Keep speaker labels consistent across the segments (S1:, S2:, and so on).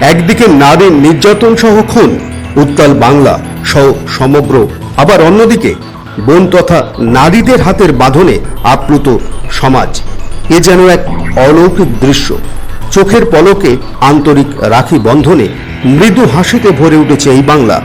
S1: একদিকে নারীর নির্যাতন সহ খুন, উত্তাল বাংলা সহ সমগ্র। আবার অন্যদিকে বোন তথা নারীদের হাতের বাঁধনে আপ্লুত সমাজ। এ যেন এক অলৌকিক দৃশ্য। চোখের পলকে আন্তরিক রাখি বন্ধনে মৃদু হাসিতে ভরে উঠেছে এই বাংলা।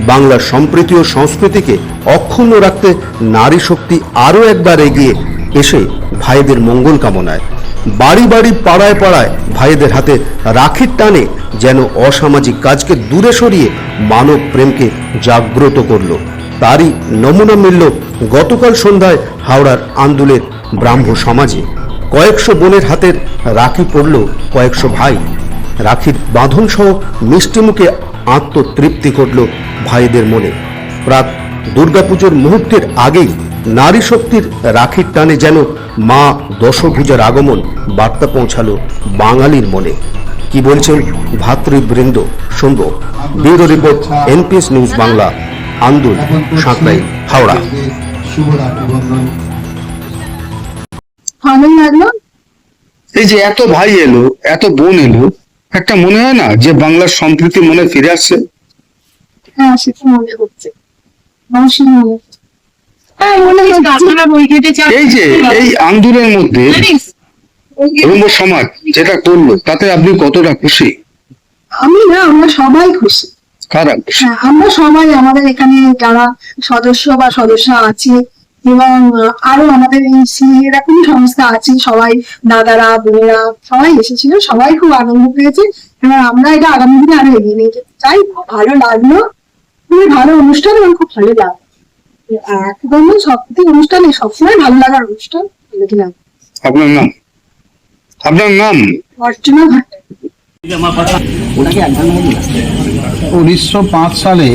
S1: বাংলার সম্প্রীতি ও সংস্কৃতিকে অক্ষুণ্ণ রাখতে নারী শক্তি আরও একবার এগিয়ে এসে ভাইদের মঙ্গল কামনায়। বাড়ি বাড়ি পাড়ায় পাড়ায় ভাইদের হাতে রাখির টানে যেন অসামাজিক কাজকে দূরে সরিয়ে মানব প্রেমকে জাগ্রত করল। তারই নমুনা মিলল গতকাল সন্ধ্যায় হাওড়ার আন্দোলের ব্রাহ্ম সমাজে। কয়েকশো বোনের হাতের রাখি পড়ল কয়েকশো ভাই। রাখির বাঁধন সহ মিষ্টিমুখে আত্মতৃপ্তি ঘটল ভাইদের মনে। প্রাক দুর্গাপুজোর মুহূর্তের আগেই নারী শক্তির রাখির টানে যেন মা দশভুজার আগমন বার্তা পৌঁছালো বাঙালির মনে। কি বলছেন ভাতৃবৃন্দ? শুনব। Bureau report NPS news Bangla Andul Sankrail Howrah.
S2: লাগল
S3: এই যে এত ভাই এলো এত বোন এলো একটা মনে হয় না যে বাংলার সম্প্রীতি মনে ফিরে আসছে?
S2: হ্যাঁ সেটা মনে হচ্ছে। অবশ্যই মনে।
S3: এই যে এই আন্দোলনের মধ্যে? ব্রহ্ম সমাজ যেটা করল তাতে আপনি কতটা খুশি?
S2: আমি না আমরা সবাই খুশি। হ্যাঁ আমরা সবাই আমাদের এখানে যারা সদস্য বা সদস্য আছে এবং আরও আমাদের এই সি- এরকমই সংস্থা আছে সবাই দাদারা বোনেরা সবাই এসেছিল সবাই খুব আনন্দ পেয়েছে এবং আমরা এটা আগামী দিনে আরও এগিয়ে নিয়ে যেতে চাই। খুব ভালো লাগল খুবই ভালো অনুষ্ঠান এবং খুব ভালো লাগল। একদম সত্যি অনুষ্ঠানে সবসময় ভালো লাগার অনুষ্ঠান। দেখলাম
S3: আপনার নাম? আপনার নাম?
S2: অর্চনা ঘাট
S4: উনিশশো পাঁচ সালে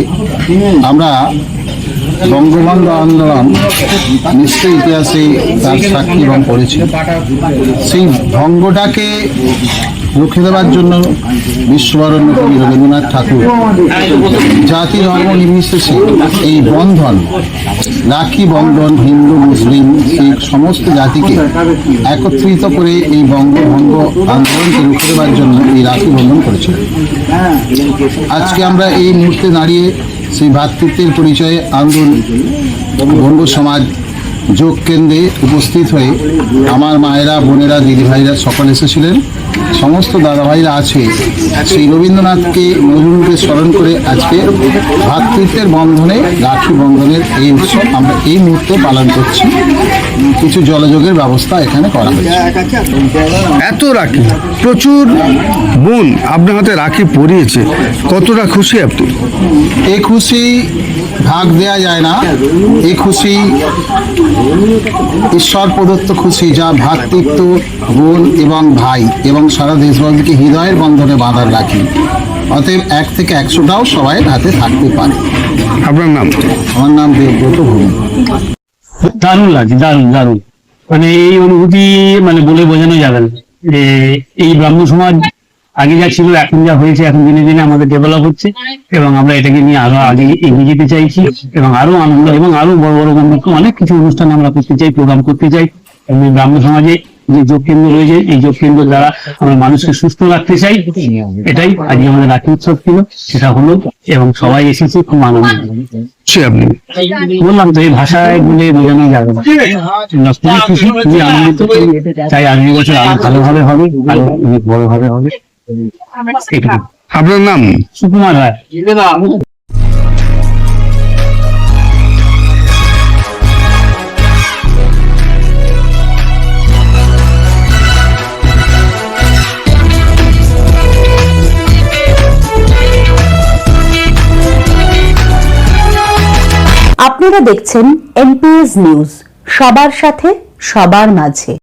S4: আমরা বঙ্গবন্ধু আন্দোলন নিশ্চয়ই ইতিহাসে তার সাক্ষী এবং পড়েছি সেই ভঙ্গটাকে রুখে দেওয়ার জন্য বিশ্ববরণ্য কবি রবীন্দ্রনাথ ঠাকুর জাতি ধর্ম নির্বিশেষে এই বন্ধন রাখি বন্ধন, হিন্দু, মুসলিম, শিখ, সমস্ত জাতিকে একত্রিত করে এই বঙ্গভঙ্গ আন্দোলনকে রুখে দেওয়ার জন্য এই রাখি বন্ধন করেছিলেন আজকে আমরা এই মুহূর্তে দাঁড়িয়ে সেই ভ্রাতৃত্বের পরিচয়ে আন্দোলন বঙ্গ সমাজ যোগ কেন্দ্রে উপস্থিত হয়ে আমার মায়েরা বোনেরা দিদিভাইরা সকল এসেছিলেন। সমস্ত দাদাভাইরা আছে। সেই রবীন্দ্রনাথকে নজরুলকে স্মরণ করে আজকে ভ্রাতৃত্বের বন্ধনে রাখি বন্ধনের এই উৎসব আমরা এই মুহূর্তে পালন করছি। কিছু জলযোগের ব্যবস্থা এখানে করা হয়েছে।
S3: এত রাখি প্রচুর বোন আপনার হাতে রাখি পরিয়েছে। কতটা খুশি আপনি?
S4: এই খুশি ভাগ দেয়া যায় না। এই খুশি ঈশ্বর প্রদত্ত খুশি যা ভ্রাতৃত্ব বোন এবং ভাই এবং সারা দেশবাসীকে হৃদয়ের বন্ধনে বাঁধার রাখি। অতএব এক থেকে একশোটাও সবাই হাতে থাকতে পারে।
S3: আপনার নাম?
S4: আমার নাম দেবব্রত ভূমি।
S5: দারুণ লাগছে দারুণ দারুণ। মানে এই অনুভূতি মানে বলে বোঝানো যাবে না। যে এই ব্রাহ্ম সমাজ আগে যা ছিল এখন যা হয়েছে এখন দিনে দিনে আমাদের ডেভেলপ হচ্ছে এবং আমরা এটাকে নিয়ে আরও আগে এগিয়ে যেতে চাইছি এবং আরও আনন্দ এবং আরও বড় বড় অনেক কিছু অনুষ্ঠান আমরা করতে চাই প্রোগ্রাম করতে চাই। এবং ব্রাহ্ম সমাজে যে যোগ কেন্দ্র রয়েছে এই যোগ কেন্দ্র দ্বারা আমরা মানুষকে সুস্থ রাখতে চাই। এটাই আজকে আমাদের রাখি উৎসব ছিল সেটা হলো এবং সবাই এসেছে খুব আনন্দ
S3: আপনি?
S5: বললাম তো এই ভাষায় বলে বোঝানো যাবে না। খুবই খুশি খুবই আনন্দিত। চাই আগামী বছর আরও ভালোভাবে হবে আরও অনেক বড়ভাবে হবে। এইটুকু
S3: আপনার নাম?
S5: সুকুমার রায়।
S6: আপনারা দেখছেন এনপিএস নিউজ সবার সাথে সবার মাঝে।